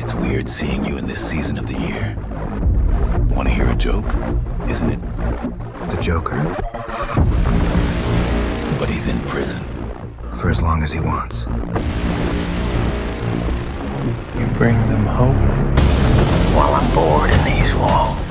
It's weird seeing you in this season of the year. Want to hear a joke? Isn't it? The Joker? But he's in prison. For as long as he wants. You bring them hope. While I'm bored in these walls,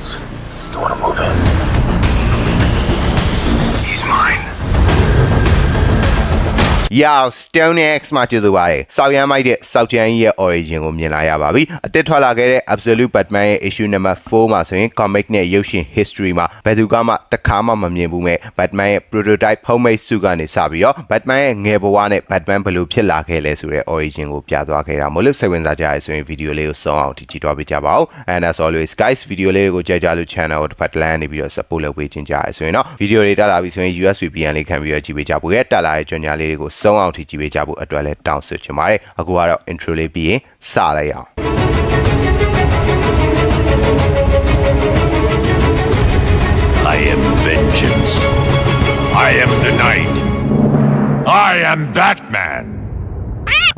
Yo Stone X မှာကျေးဇူးပါတယ်။စောက်ရမ်းမိုက်တဲ့စောက်ချမ်းကြီးရဲ့ origin ကိုမြင်လာရပါပြီ။အသစ်ထွက်လာခဲ့တဲ့ Absolute Batman ရဲ့ issue number 4မှာဆိုရင် comic နဲ့ရုပ်ရှင် history မှာဘယ်သူကမှတစ်ခါမှမမြင်ဘူးမဲ့ Batman ရဲ့ prototype homemade suit ကနေစပြီးတော့ Batman ရဲ့ငယ်ဘဝနဲ့ Batman ဘယ်လိုဖြစ်လာခဲ့လဲဆိုတဲ့ origin ကိုပြသွားခဲ့တာမို့လို့စိတ်ဝင်စားကြရဆိုရင် video လေးကိုစောအောင်ကြည့်ကြည့်တော့ပြကြပါဦး။ And as always guys video လေးကိုကြိုက်ကြလို့ channel ကိုတစ်ဖက်တစ်လမ်းနေပြီးတော့ support လုပ်ပေးခြင်းကြရဆိုရင်တော့ video တွေတက်လာပြီဆိုရင် US VPN လေးခံပြီးတော့ကြည့်ပေးကြဖို့ရဲ့တက်လာတဲ့ကြော်ညာလေးတွေကိုစောအောင်ကြည့်ပေးကြဖို့အတွက်လည်းတောင်းဆိုချင်ပါတယ်။အခုကတော့ intro လေးပြီးရင်စလိုက်အောင်။ I am vengeance. I am the night. I am Batman.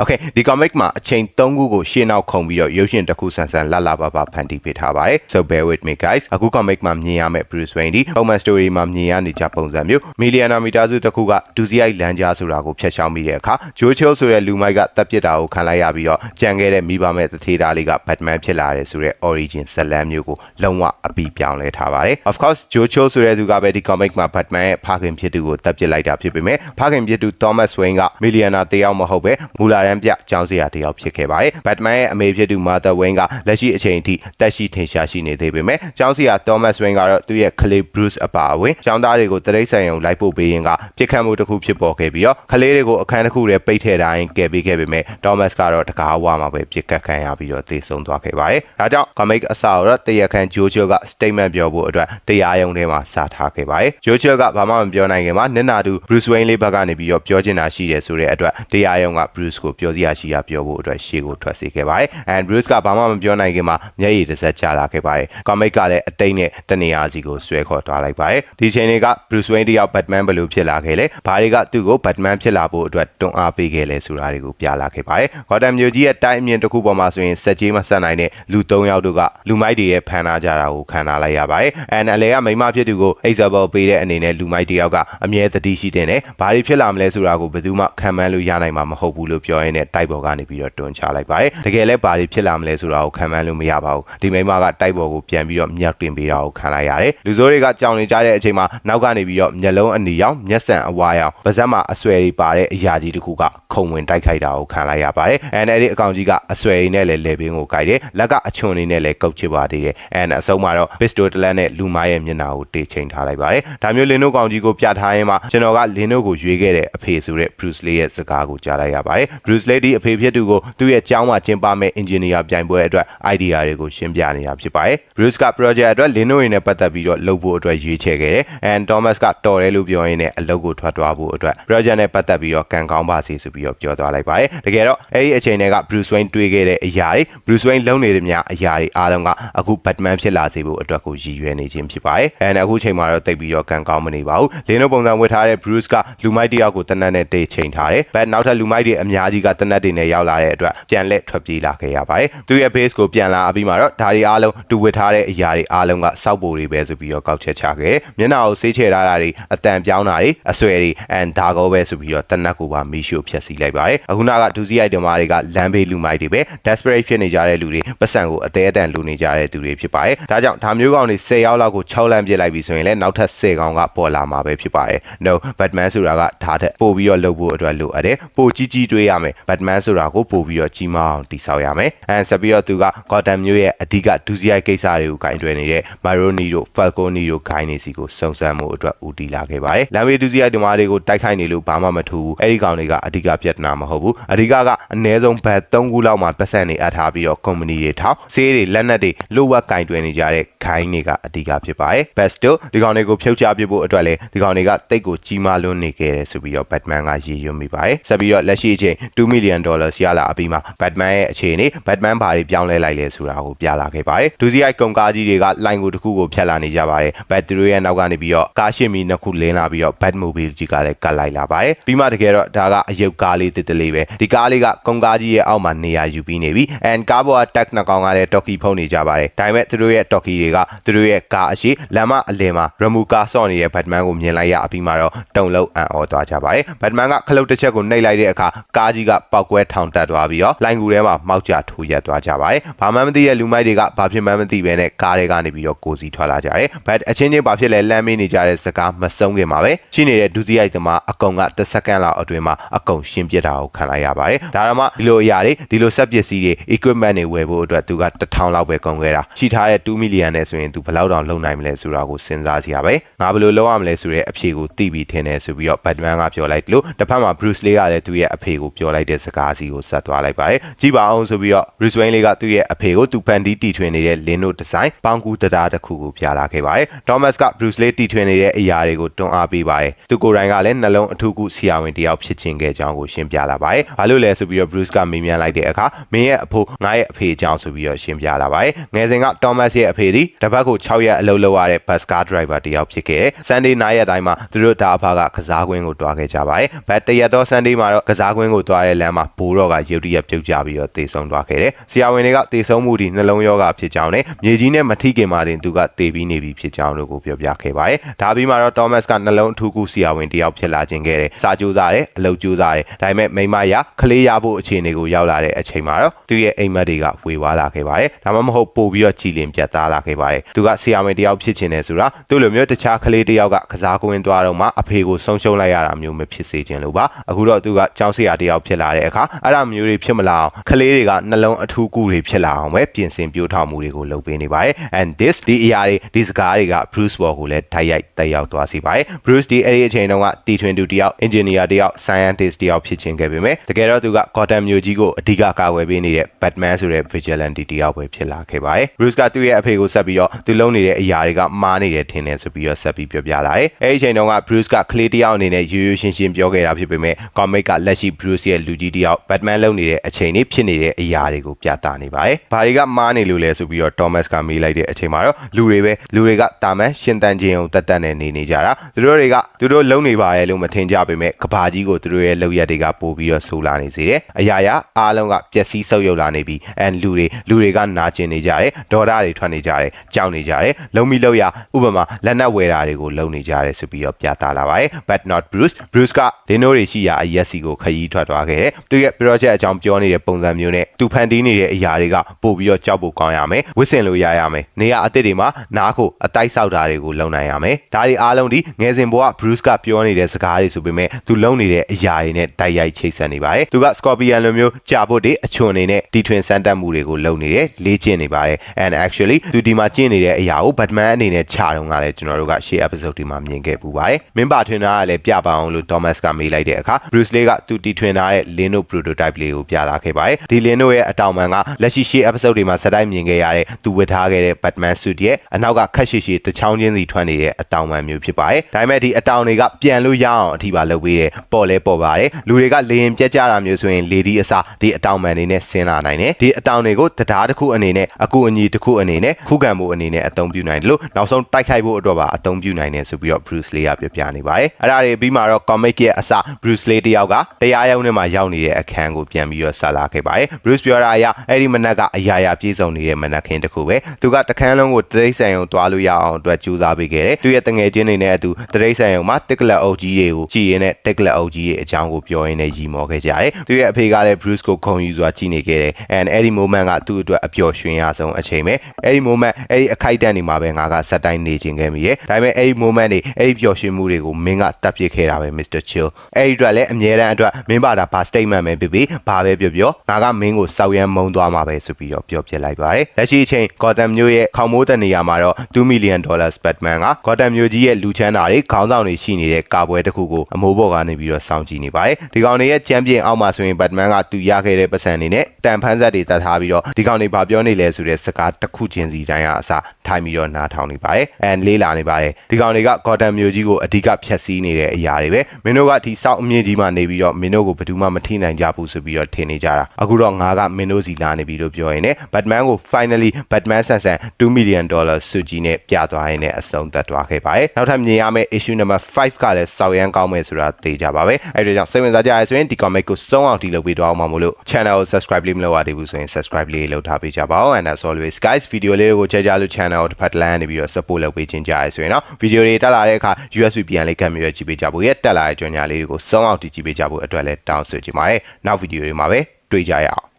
Okay ဒီ comic မှာအချိန်3ခုကိုရှင်းနောက်ခုံပြီးတော့ရုပ်ရှင်တစ်ခုဆန်ဆန်လှလှပပဖန်တီးပေးထားပါတယ် so bear with me guys အခု comic မှာမြင်ရမယ့် Bruce Wayne ဒီ Human Story မှာမြင်ရနေကြပုံစံမျိုး Millionaire မိသားစုတစ်ခုကဒူစီရိုက်လမ်းကြားဆိုတာကိုဖျက်ချောင်းမိတဲ့အခါ Joe Chill ဆိုတဲ့လူမိုက်ကတပ်ပစ်တာကိုခံလိုက်ရပြီးတော့ကြံခဲ့တဲ့မိဘမဲ့တထေးသားလေးက Batman ဖြစ်လာတယ်ဆိုတဲ့ origin ဇာတ်လမ်းမျိုးကိုလုံးဝအပီပြောင်းလဲထားပါတယ် of course Joe Chill ဆိုတဲ့သူကပဲဒီ comic မှာ Batman ရဲ့ဖခင်ဖြစ်သူကိုတပ်ပစ်လိုက်တာဖြစ်ပေမဲ့ဖခင်ဖြစ်သူ Thomas Wayne က Millionaire တယောက်မဟုတ်ပဲမူလာရန်ပြကျောင်းစရာတယောက်ဖြစ်ခဲ့ပါတယ်။ Batman ရဲ့အမေဖြစ်သူ Martha Wayne ကလက်ရှိအချိန်အထိတက်ရှိထင်ရှားရှိနေသေးပေမဲ့ကျောင်းစရာ Thomas Wayne ကတော့သူ့ရဲ့ကလေး Bruce အပါအဝင်ကျောင်းသားတွေကိုတရိတ်ဆိုင်ရုံလိုက်ပို့ပေးရင်ကပြစ်ခတ်မှုတစ်ခုဖြစ်ပေါ်ခဲ့ပြီးတော့ကလေးတွေကိုအခန်းတစ်ခုထဲပိတ်ထည့်တိုင်းကယ်ပေးခဲ့ပေမဲ့ Thomas ကတော့တကားဝါမှာပဲပြစ်ခတ်ခံရပြီးတော့သေဆုံးသွားခဲ့ပါတယ်။ဒါကြောင့် comic အစတော့တရားခံ Jojo က statement ပြောဖို့အတွက်တရားရုံးထဲမှာစာထားခဲ့ပါတယ်။ Jojo ကဘာမှမပြောနိုင်ခင်မှာနင်နာသူ Bruce Wayne လေးဘက်ကနေပြီးတော့ပြောချင်တာရှိတယ်ဆိုတဲ့အတွက်တရားရုံးက Bruce ကိုပြောစရာရှိတာပြောဖို့အတွက်ရှေ့ကိုထွက်စေခဲ့ပါတယ်။ and Bruce ကဘာမှမပြောနိုင်ခင်မှာမျက်ရည်တစ်စက်ချလာခဲ့ပါတယ်။ comic ကလည်းအတိတ်နဲ့တနေရာစီကိုဆွဲခေါ်သွားလိုက်ပါတယ်။ဒီချိန်တွေက Bruce Wayne တယောက် Batman ဘယ်လိုဖြစ်လာခဲ့လဲ။ဘာတွေကသူ့ကို Batman ဖြစ်လာဖို့အတွက်တွန်းအားပေးခဲ့လဲဆိုတာတွေကိုပြလာခဲ့ပါတယ်။ Gotham မြို့ကြီးရဲ့တိုင်းအမြင့်တစ်ခုပေါ်မှာဆိုရင်စက်ကြီးမဆက်နိုင်တဲ့လူ၃ယောက်တို့ကလူမိုက်တွေရဲ့ဖန်ထားကြတာကိုခံထားလိုက်ရပါတယ်။ and အလဲကမိမဖြစ်သူကို Isabel ပေးတဲ့အနေနဲ့လူမိုက်တယောက်ကအမြဲတတိရှိတဲ့နဲ့ဘာတွေဖြစ်လာမလဲဆိုတာကိုဘယ်သူမှခံမှန်းလို့ရနိုင်မှာမဟုတ်ဘူးလို့ပြောရင်းနဲ့တိုက်ပေါ်ကနေပြီးတော့တွန်းချလိုက်ပါတယ်။တကယ်လဲဘာတွေဖြစ်လာမလဲဆိုတာကိုခံမှန်းလို့မရပါဘူး။ဒီမိမကတိုက်ပေါ်ကိုပြန်ပြီးတော့မြောက်တင်ပေးတာကိုခံလိုက်ရတယ်။လူစိုးတွေကကြောင်နေကြတဲ့အချိန်မှာနောက်ကနေပြီးတော့မျက်လုံးအနီရောင်မျက်စံအဝါရောင်ပါးစပ်မှာအဆွဲတွေပါတဲ့အရာကြီးတစ်ခုကခုံဝင်တိုက်ခိုက်တာကိုခံလိုက်ရပါတယ်။ and အဲ့ဒီအကောင်ကြီးကအဆွဲရည်နဲ့လည်းလေပင်ကိုကိုက်တယ်။လက်ကအချွန်နေနဲ့လည်းကုတ်ချစ်ပါသေးတယ်။ and အဆုံးမှာတော့ pistol တလက်နဲ့လူမရဲ့မျက်နှာကိုတေချိန်ထားလိုက်ပါတယ်။ဒါမျိုးလင်းတို့ကောင်ကြီးကိုပြထားရင်မှကျွန်တော်ကလင်းတို့ကိုရွေးခဲ့တဲ့အဖေဆိုတဲ့ Bruce Lee ရဲ့စကားကိုကြားလိုက်ရပါတယ်။ Bruce Lee ဒီအဖေဖြစ်သူကိုသူ့ရဲ့ကျောင်းမှာကျင်းပမဲ့ engineer ပြိုင်ပွဲအတွက် idea တွေကိုရှင်းပြနေတာဖြစ်ပါတယ်။ Bruce က project အတွက်လင်းတို့တွေနဲ့ပတ်သက်ပြီးတော့လုပ်ဖို့အတွက်ရွေးချယ်ခဲ့တယ်။ and Thomas ကတော်တယ်လို့ပြောရင်းနဲ့အလုပ်ကိုထွက်သွားဖို့အတွက် project နဲ့ပတ်သက်ပြီးတော့ကံကောင်းပါစေဆိုပြီးတော့ပြောသွားလိုက်ပါတယ်။တကယ်တော့အဲ့ဒီအချိန်တွေက Bruce Wayne တွေးခဲ့တဲ့အရာတွေ Bruce Wayne လုပ်နေတဲ့များအရာတွေအားလုံးကအခု Batman ဖြစ်လာစေဖို့အတွက်ကိုရည်ရွယ်နေခြင်းဖြစ်ပါတယ်။ and အခုချိန်မှာတော့တိတ်ပြီးတော့ကံကောင်းမနေပါဘူး။လင်းတို့ပုံစံဝတ်ထားတဲ့ Bruce ကလူမိုက်တယောက်ကိုတနက်နဲ့တေးချိန်ထားတယ်။ but နောက်ထပ်လူမိုက်တွေအများကြီးကတနက်တွေနဲ့ရောက်လာတဲ့အတွက်ပြန်လက်ထွက်ပြေးလာခဲ့ရပါတယ်။သူ့ရဲ့ base ကိုပြန်လာပြီးမှတော့ဒါတွေအားလုံးတူဝတ်ထားတဲ့အရာတွေအားလုံးကစောက်ပိုတွေပဲဆိုပြီးတော့ကောက်ချက်ချခဲ့။မျက်နှာကိုဆေးချယ်ထားတာတွေအတန်ပြောင်းတာတွေအဆွဲတွေ and ဒါကောပဲဆိုပြီးတော့တနက်ကိုပါမီရှို့ဖျက်ဆီးလိုက်ပါတယ်။အခုနကဒူစီအိုက်တမားတွေကလမ်းဘေးလူမိုက်တွေပဲ desperate ဖြစ်နေကြတဲ့လူတွေပတ်စံကိုအသေးအတန်လူနေကြတဲ့သူတွေဖြစ်ပါတယ်။ဒါကြောင့်ဒါမျိုးကောင်တွေ10ယောက်လောက်ကို6လမ်းပြစ်လိုက်ပြီဆိုရင်လည်းနောက်ထပ်10ကောင်ကပေါ်လာမှာပဲဖြစ်ပါတယ်။ No Batman ဆိုတာကဒါထက်ပို့ပြီးတော့လုပ်ဖို့အတွက်လိုအပ်တယ်။ပိုကြီးကြီးတွေးရမယ်။ Batman ဆိုတာကိုပို့ပြီးတော့ကြီးမားအောင်တည်ဆောက်ရမယ်။အဲဆက်ပြီးတော့သူက Gotham မျိုးရဲ့အဓိကဒူစီအိုက်ကိစ္စတွေကိုဂိုင်းတွယ်နေတဲ့ Maroni တို့ Falcone တို့ဂိုင်းနေစီကိုစုံစမ်းမှုအတွက်ဦးတည်လာခဲ့ပါတယ်။လမ်းဘေးဒူစီအိုက်ဒီမားတွေကိုတိုက်ခိုက်နေလို့ဘာမှမထူဘူး။အဲဒီကောင်တွေကအဓိကပြဿနာမဟုတ်ဘူး။အဓိကကအနည်းဆုံးဘတ်3ခုလောက်မှပတ်စံနေအပ်ထားပြီးတော့ company တွေထောင်ဆေးတွေလက်နက်တွေလိုဝက်ကင်တွယ်နေကြတဲ့ခိုင်းတွေကအဓိကဖြစ်ပါတယ်။ best တို့ဒီကောင်တွေကိုဖြုတ်ချပစ်ဖို့အတွက်လည်းဒီကောင်တွေကတိတ်ကိုကြီးမားလွန်းနေခဲ့တယ်ဆိုပြီးတော့ Batman ကရည်ရွယ်မိပါတယ်။ဆက်ပြီးတော့လက်ရှိအချိန်ဒ2 million dollars ရလာအပြီးမှာ Batman ရဲ့အခြေအနေ Batman ဘာတွေပြောင်းလဲလိုက်လဲဆိုတာကိုပြလာခဲ့ပါတယ်ဒူစီရိုက်ကုန်ကားကြီးတွေကလိုင်ကိုတစ်ခုကိုဖြတ်လာနေကြပါတယ်ဘတ်သူတို့ရဲ့နောက်ကနေပြီးတော့ကားရှင်းမီနှစ်ခုလင်းလာပြီးတော့ Batmobile ကြီးကလည်းကတ်လိုက်လာပါတယ်ပြီးမှတကယ်တော့ဒါကအယုတ်ကားလေးတစ်တလေးပဲဒီကားလေးကကုန်ကားကြီးရဲ့အောက်မှာနေရာယူပြီးနေပြီ and ကားပေါ်ကတက်နှစ်ကောင်ကလည်းတော်ကီဖုံးနေကြပါတယ်ဒါပေမဲ့သူတို့ရဲ့တော်ကီတွေကသူတို့ရဲ့ကားအရှိလမ်းမအလယ်မှာရမူကာဆော့နေတဲ့ Batman ကိုမြင်လိုက်ရအပြီးမှာတော့တုံလုံးအံ့ဩသွားကြပါတယ် Batman ကခလုတ်တစ်ချက်ကိုနှိပ်လိုက်တဲ့အခါကားကြီးကပောက်ကွဲထောင်တက်သွားပြီးတော့လိုင်ကူထဲမှာမှောက်ကျထိုးရက်သွားကြပါတယ်ဘာမှမသိတဲ့လူမိုက်တွေကဘာဖြစ်မှန်းမသိပဲနဲ့ကားတွေကနေပြီးတော့ကိုစီထွက်လာကြတယ် but အချင်းချင်းဘာဖြစ်လဲလမ်းမေးနေကြတဲ့စကားမဆုံးခင်ပါပဲရှိနေတဲ့ဒုစရိုက်သမားအကုံကတစ်စက္ကန့်လောက်အတွင်းမှာအကုံရှင်းပြတာကိုခံလိုက်ရပါတယ်ဒါတော့မှဒီလိုအရာတွေဒီလိုစက်ပစ္စည်းတွေ equipment တွေဝယ်ဖို့အတွက်သူက1000လောက်ပဲကုန်ခဲ့တာရှိထားတဲ့2 million နဲ့ဆိုရင်သူဘယ်လောက်တောင်လုံနိုင်မလဲဆိုတာကိုစဉ်းစားစရာပဲငါဘယ်လိုလုပ်ရမလဲဆိုတဲ့အဖြေကိုသိပြီးထင်တယ်ဆိုပြီးတော့ Batman ကပြောလိုက်လို့တစ်ဖက်မှာ Bruce Lee ကလည်းသူ့ရဲ့အဖေကိုပြောလိုက်တဲ့စကားစီကိုဆက်သွားလိုက်ပါတယ်ကြည့်ပါအောင်ဆိုပြီးတော့ Bruce Wayne လေးကသူ့ရဲ့အဖေကိုသူဖန်တီးတီထွင်နေတဲ့လင်းတို့ဒီဇိုင်းပေါင်းကူးတရားတစ်ခုကိုပြလာခဲ့ပါတယ် Thomas က Bruce Lee တီထွင်နေတဲ့အရာတွေကိုတွန်းအားပေးပါတယ်သူကိုယ်တိုင်ကလည်းနှလုံးအထူးကုဆရာဝန်တယောက်ဖြစ်ခြင်းခဲ့ကြောင်းကိုရှင်းပြလာပါတယ်ဘာလို့လဲဆိုပြီးတော့ Bruce ကမေးမြန်းလိုက်တဲ့အခါမင်းရဲ့အဖိုးငါရဲ့အဖေအကြောင်းဆိုပြီးတော့ရှင်းပြလာပါတယ်ငယ်စဉ်က Thomas ရဲ့အဖေဒီတပတ်ကို6ရက်အလုပ်လုပ်ရတဲ့ bus car driver တယောက်ဖြစ်ခဲ့တယ် Sunday night ရက်တိုင်းမှာသူတို့တာအဖကကစားကွင်းကိုတွားခဲ့ကြပါတယ်ဘတ်တရက်တော့ Sunday မှာတော့ကစားကွင်းကိုတွားတဲ့လမ်းမှာဘိုးတော်ကရုတ်တရက်ပြုတ်ကျပြီးတော့တေဆုံးသွားခဲ့တယ်ဆရာဝန်တွေကတေဆုံးမှုဒီနှလုံးရောဂါဖြစ်ကြောင်းနဲ့မြေကြီးနဲ့မထိခင်မှာတင်သူကတေပြီးနေပြီဖြစ်ကြောင်းတို့ကိုပြောပြခဲ့ပါတယ်ဒါပြီးမှတော့ Thomas ကနှလုံးအထူးကုဆရာဝန်တယောက်ဖြစ်လာခြင်းခဲ့တယ်စာကြိုးစားတယ်အလုပ်ကြိုးစားတယ်ဒါပေမဲ့မိမရခလေးရဖို့အခြေအနေကိုရောက်လာတဲ့အချိန်မှာတော့သူရဲ့အိမ်မက်တွေကဝေဝါးလာခဲ့ပါတယ်ဒါမှမဟုတ်ပို့ပြီးတော့ကြည်လင်ပြတ်သားလာခဲ့ပါတယ်သူကဆရာဝန်တယောက်ဖြစ်ခြင်းနဲ့ဆိုတာသူ့လိုမျိုးတခြားကလေးတယောက်ကကစားကွင်းသွားတော့မှအဖေကိုဆုံးရှုံးလိုက်ရတာမျိုးမဖြစ်စေချင်လို့ပါအခုတော့သူကကျောင်းဆရာတယောက်ဖြစ်လာတဲ့အခါအဲ့ဒါမျိုးတွေဖြစ်မလာအောင်ကလေးတွေကနှလုံးအထူးကူတွေဖြစ်လာအောင်ပဲပြင်ဆင်ပြိုးထောင်မှုတွေကိုလုပ်ပေးနေပါတယ် and this ဒီအရာတွေဒီစကားတွေက Bruce Wall ကိုလည်းတိုက်ရိုက်တက်ရောက်သွားစေပါတယ် Bruce ဒီအဲ့ဒီအချိန်တုန်းက T22 တယောက် engineer တယောက် scientist တယောက်ဖြစ်ခြင်းခဲ့ပေမဲ့တကယ်တော့သူက Gotham မြို့ကြီးကိုအဓိကကာကွယ်ပေးနေတဲ့ Batman ဆိုတဲ့ vigilante တယောက်ပဲဖြစ်လာခဲ့ပါတယ် Bruce ကသူ့ရဲ့အဖေကိုဆက်ပြီးတော့သူလုံးနေတဲ့အရာတွေကမှားနေတယ်ထင်တယ်ဆိုပြီးတော့ဆက်ပြီးပြောပြလာတယ်အဲ့ဒီအချိန်တုန်းက Bruce ကကလေးတယောက်အနေနဲ့ရိုးရိုးရှင်းရှင်းပြောခဲ့တာဖြစ်ပေမဲ့ comic ကလက်ရှိ Bruce ရဲ့လူကြီးတယောက် Batman လုပ်နေတဲ့အချိန်လေးဖြစ်နေတဲ့အရာတွေကိုပြသနေပါတယ်။ဘာတွေကမှားနေလို့လဲဆိုပြီးတော့ Thomas ကမေးလိုက်တဲ့အချိန်မှာတော့လူတွေပဲလူတွေကတာမန်ရှင်တန်ခြင်းုံတက်တက်နဲ့နေနေကြတာသူတို့တွေကသူတို့လုံနေပါရဲ့လို့မထင်ကြပေမဲ့ကဘာကြီးကိုသူတို့ရဲ့လောက်ရက်တွေကပို့ပြီးတော့ဆိုးလာနေစေတယ်။အရာရာအားလုံးကပျက်စီးဆုပ်ယုပ်လာနေပြီး and လူတွေလူတွေကနာကျင်နေကြတယ်ဒေါ်ဒါတွေထွက်နေကြတယ်ကြောက်နေကြတယ်လုံမီလောက်ရဥပမာလက်နက်ဝယ်တာတွေကိုလုံနေကြတယ်ဆိုပြီးတော့ပြသလာပါတယ် but not Bruce Bruce ကဒင်းနိုတွေရှိရာအရက်စီကိုခရီးထွက်သွားခဲ့တယ်သူရဲ့ project အကြောင်းပြောနေတဲ့ပုံစံမျိုးနဲ့သူဖန်တီးနေတဲ့အရာတွေကပို့ပြီးတော့ကြောက်ဖို့ကောင်းရမယ်ဝစ်စင်လို့ရရမယ်နေရာအသစ်တွေမှာနားခိုအတိုက်ဆောက်တာတွေကိုလုံနိုင်ရမယ်ဒါတွေအားလုံးဒီငယ်စဉ်ဘဝ Bruce ကပြောနေတဲ့စကားတွေဆိုပေမဲ့သူလုံနေတဲ့အရာတွေနဲ့တိုက်ရိုက်ချိတ်ဆက်နေပါတယ်သူက Scorpion လိုမျိုးကြာဖို့တွေအချွန်နေနဲ့တီထွင်စမ်းတက်မှုတွေကိုလုံနေတယ်လေ့ကျင့်နေပါတယ် and actually သူဒီမှာကျင့်နေတဲ့အရာကို Batman အနေနဲ့ခြာတုံးကလည်းကျွန်တော်တို့ကရှေ့ episode ဒီမှာမြင်ခဲ့ပူပါတယ်မင်းပါထွင်တာကလည်းပြပါအောင်လို့ Thomas ကမေးလိုက်တဲ့အခါ Bruce Lee ကသူတီထွင်ထားတဲ့ Lino prototype လေးကိုပြလာခဲ့ပါတယ်ဒီ Lino ရဲ့အတောင်ပံကလက်ရှိရှေ့ episode တွေမှာစတိုင်းမြင်ခဲ့ရတဲ့သူဝတ်ထားခဲ့တဲ့ Batman suit ရဲ့အနောက်ကခက်ရှိရှိတစ်ချောင်းချင်းစီထွက်နေတဲ့အတောင်ပံမျိုးဖြစ်ပါတယ်ဒါပေမဲ့ဒီအတောင်တွေကပြန်လို့ရအောင်အထိပါလုပ်ပေးတယ်ပေါ်လဲပေါ်ပါတယ်လူတွေကလေရင်ပြက်ကြတာမျိုးဆိုရင်လေဒီအစားဒီအတောင်ပံတွေနဲ့ဆင်းလာနိုင်တယ်ဒီအတောင်တွေကိုတရားတစ်ခုအနေနဲ့အကူအညီတစ်ခုအနေနဲ့ခုခံမှုအနေနဲ့အသုံးပြုနိုင်တယ်လို့နောက်ဆုံးတိုက်ခိုက်ဖို့အတွက်ပါအသုံးပြုနိုင်တယ်ဆိုပြီးတော့ Bruce Lee ကပြောပြနေပါတယ်အဲ့ဒါတွေပြီးမှတော့ comic ရဲ့အစ Bruce Lee တယောက်ကတရားရုံးထဲမှာရောက်နေတဲ့အခန်းကိုပြန်ပြီးတော့ဆက်လာခဲ့ပါတယ် Bruce ပြောတာအရအဲ့ဒီမနက်ကအရာရာပြေဆုံးနေတဲ့မနက်ခင်းတစ်ခုပဲသူကတခန်းလုံးကိုတရိတ်ဆန်ရုံတွားလို့ရအောင်အတွက်ကြိုးစားပေးခဲ့တယ်သူရဲ့တငယ်ချင်းတွေနဲ့အတူတရိတ်ဆန်ရုံမှာတက်ကလက်အုပ်ကြီးတွေကိုကြည်ရင်းနဲ့တက်ကလက်အုပ်ကြီးတွေအကြောင်းကိုပြောရင်းနဲ့ရီမော်ခဲ့ကြတယ်သူရဲ့အဖေကလည်း Bruce ကိုခုံယူစွာကြည့်နေခဲ့တယ် and အဲ့ဒီ moment ကသူ့အတွက်အပျော်ရွှင်ရဆုံးအချိန်ပဲအဲ့ဒီ moment အဲ့ဒီအခိုက်အတန့်နေမှာပဲငါကဆက်တိုင်းနေခြင်းခဲ့မိရဲ့ဒါပေမဲ့အဲ့ဒီ moment တွေအဲ့ဒီပျော်ရွှင်မှုတွေကိုမင်းကတပ်ပစ်ခဲ့တာပဲ Mr. Chill အဲ့ဒီအတွက်လည်းအမြဲတမ်းအတွက်မင်းပါတာဘာ statement ပဲဖြစ်ဖြစ်ဘာပဲပြောပြောငါကမင်းကိုစောက်ရမ်းမုံသွားမှာပဲဆိုပြီးတော့ပြောပြလိုက်ပါတယ်လက်ရှိအချိန် Gotham မြို့ရဲ့ခေါင်မိုးတနေရာမှာတော့2 million dollars Batman က Gotham မြို့ကြီးရဲ့လူချမ်းသာတွေခေါင်းဆောင်တွေရှိနေတဲ့ကာပွဲတစ်ခုကိုအမိုးပေါ်ကနေပြီးတော့စောင့်ကြည့်နေပါတယ်ဒီကောင်တွေရဲ့ချန်ပီယံအောက်မှာဆိုရင် Batman ကသူရခဲ့တဲ့ပတ်စံတွေနဲ့တန်ဖန်းဆက်တွေတတ်ထားပြီးတော့ဒီကောင်တွေဘာပြောနေလဲဆိုတဲ့စကားတစ်ခုချင်းစီတိုင်းကအစထိုင်ပြီးတော့နားထောင်နေပါတယ်အန်လေးလာနေပါတယ်ဒီကောင်တွေက Gotham မြို့ကြီးကိုအဓိကဖျက်ဆီးနေတဲ့အရာတွေပဲမင်းတို့ကဒီစောက်အမြင့်ကြီးမှာနေပြီးတော့မင်းတို့ကိုဘယ်သူမှမထိနိုင်ကြဘူးဆိုပြီးတော့ထင်နေကြတာအခုတော့ငါကမင်းတို့စီလာနေပြီလို့ပြောရင်ね Batman ကို finally Batman ဆန်ဆန်2 million dollar စုကြီးနဲ့ပြသွားရင်လည်းအဆုံးသတ်သွားခဲ့ပါတယ်နောက်ထပ်မြင်ရမယ့် issue number 5ကလည်းစောက်ရမ်းကောင်းမယ်ဆိုတာသိကြပါပဲအဲဒီကြောင့်စိတ်ဝင်စားကြရဆိုရင်ဒီ comic ကိုစုံအောင်ဒီလိုပေးတော့အောင်မလို့ channel ကို subscribe လေးမလုပ်ရသေးဘူးဆိုရင် subscribe လေးလုပ်ထားပေးကြပါဦး and as always guys video လေးကိုချက်ကြလို့ channel ကိုတစ်ဖက်တစ်လမ်းနေပြီးတော့ support လုပ်ပေးခြင်းကြရဆိုရင်တော့ video တွေတက်လာတဲ့အခါ USB ပြန်လေးကတ်မြွေကြည့်ပေးကြဖို့ရတက်လာတဲ့ကြော်ညာလေးတွေကိုစုံအောင်တီးကြည့်ပေးကြဖို့အတွက်လည်းတောင်းဆိုချင်ပါတယ်နောက် video တွေမှာပဲတွေ့ကြရအောင်